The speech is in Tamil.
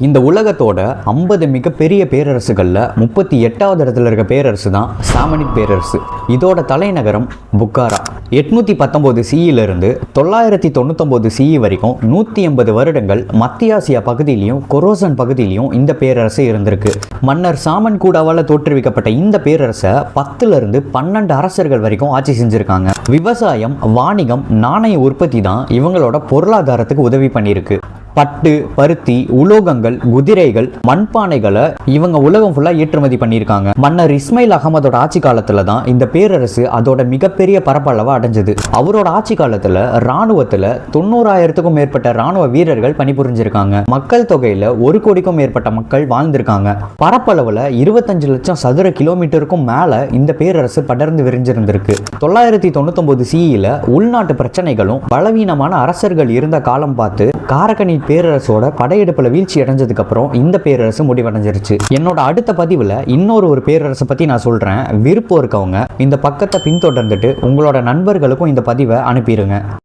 இந்த உலகத்தோட ஐம்பது மிகப்பெரிய பேரரசுகளில் முப்பத்தி எட்டாவது இடத்துல இருக்க பேரரசு தான் சாமனிட் பேரரசு. இதோட தலைநகரம் புக்காரா. எட்நூற்றி பத்தொம்போது சிஇலிருந்து தொள்ளாயிரத்தி தொண்ணூத்தொம்போது சிஇ வரைக்கும் நூற்றி எண்பது வருடங்கள் மத்திய ஆசியா பகுதியிலையும் கொரோசன் பகுதியிலையும் இந்த பேரரசு இருந்திருக்கு. மன்னர் சாமன் கூடாவால் தோற்றுவிக்கப்பட்ட இந்த பேரரசை பத்துலேருந்து பன்னெண்டு அரசர்கள் வரைக்கும் ஆட்சி செஞ்சுருக்காங்க. விவசாயம் வாணிகம் நாணய உற்பத்தி தான் இவங்களோட பொருளாதாரத்துக்கு உதவி பண்ணியிருக்கு. பட்டு பருத்தி உலோகங்கள் குதிரைகள் மண்பானைகளை இவங்க உலகம் ஃபுல்லாக ஏற்றுமதி பண்ணியிருக்காங்க. மன்னர் இஸ்மாயில் அகமதோட ஆட்சி காலத்தில் தான் இந்த பேரரசு அதோட மிகப்பெரிய பரப்பளவை அடைஞ்சது. அவரோட ஆட்சி காலத்தில் ராணுவத்தில் தொண்ணூறாயிரத்துக்கும் மேற்பட்ட ராணுவ வீரர்கள் பணிபுரிஞ்சிருக்காங்க. மக்கள் தொகையில் ஒரு கோடிக்கும் மேற்பட்ட மக்கள் வாழ்ந்திருக்காங்க. பரப்பளவில் இருபத்தஞ்சு லட்சம் சதுர கிலோமீட்டருக்கும் மேலே இந்த பேரரசு படர்ந்து விரிஞ்சிருந்திருக்கு. தொள்ளாயிரத்தி தொண்ணூத்தொம்பது சிஇல உள்நாட்டு பிரச்சனைகளும் பலவீனமான அரசர்கள் இருந்த காலம் பார்த்து காரக்கணி பேரரசோட படையெடுப்புல வீழ்ச்சி அடைஞ்சதுக்கு அப்புறம் இந்த பேரரசு முடிவடைஞ்சிருச்சு. என்னோட அடுத்த பதிவுல இன்னொரு ஒரு பேரரசை பத்தி நான் சொல்றேன். விருப்பம் இருக்கவங்க இந்த பக்கத்தை பின்தொடர்ந்துட்டு உங்களோட நண்பர்களுக்கும் இந்த பதிவை அனுப்பிடுங்க